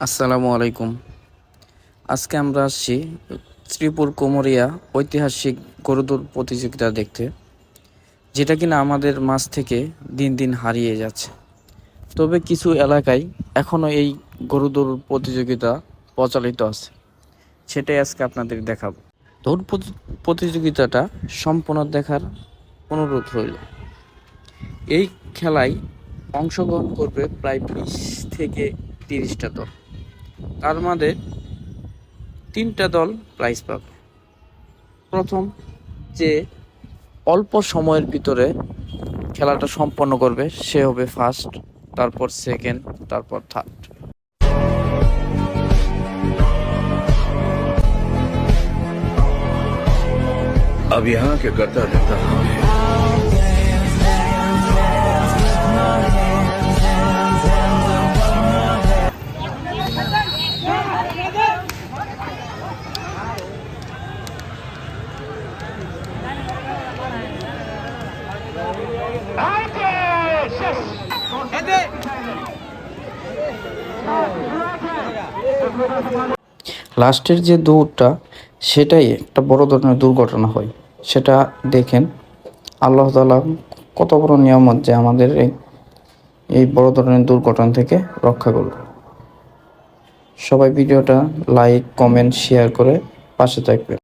আসসালামু আলাইকুম। আজকে আমরা আসছি শ্রীপুর কোমরিয়া ঐতিহাসিক গরুদৌড় প্রতিযোগিতা দেখতে, যেটা কিনা আমাদের মাছ থেকে দিন দিন হারিয়ে যাচ্ছে। তবে কিছু এলাকায় এখনও এই গরুদৌড় প্রতিযোগিতা প্রচলিত আছে। সেটাই আজকে আপনাদের দেখাবো। দৌড় প্রতি- প্রতিযোগিতাটা সম্পূর্ণ দেখার অনুরোধ রইল। এই খেলায় অংশগ্রহণ করবে প্রায় বিশ থেকে তিরিশটা দল। তার মধ্যে তিনটা দল প্রাইজ পাবে প্রথম যে অল্প সময়ের ভিতরে খেলাটা সম্পন্ন করবে সে হবে ফার্স্ট তারপর সেকেন্ড তারপর থার্ড अब यहाँ के करता रहता हूँ লাস্টের যে দৌড়টা, সেটাই একটা বড় ধরনের দুর্ঘটনা হয়। সেটা দেখেন, আল্লাহ তালা কত বড় নিয়ামত যে আমাদের এই এই বড় ধরনের দুর্ঘটনা থেকে রক্ষা করল। সবাই ভিডিওটা লাইক কমেন্ট শেয়ার করে পাশে থাকবেন।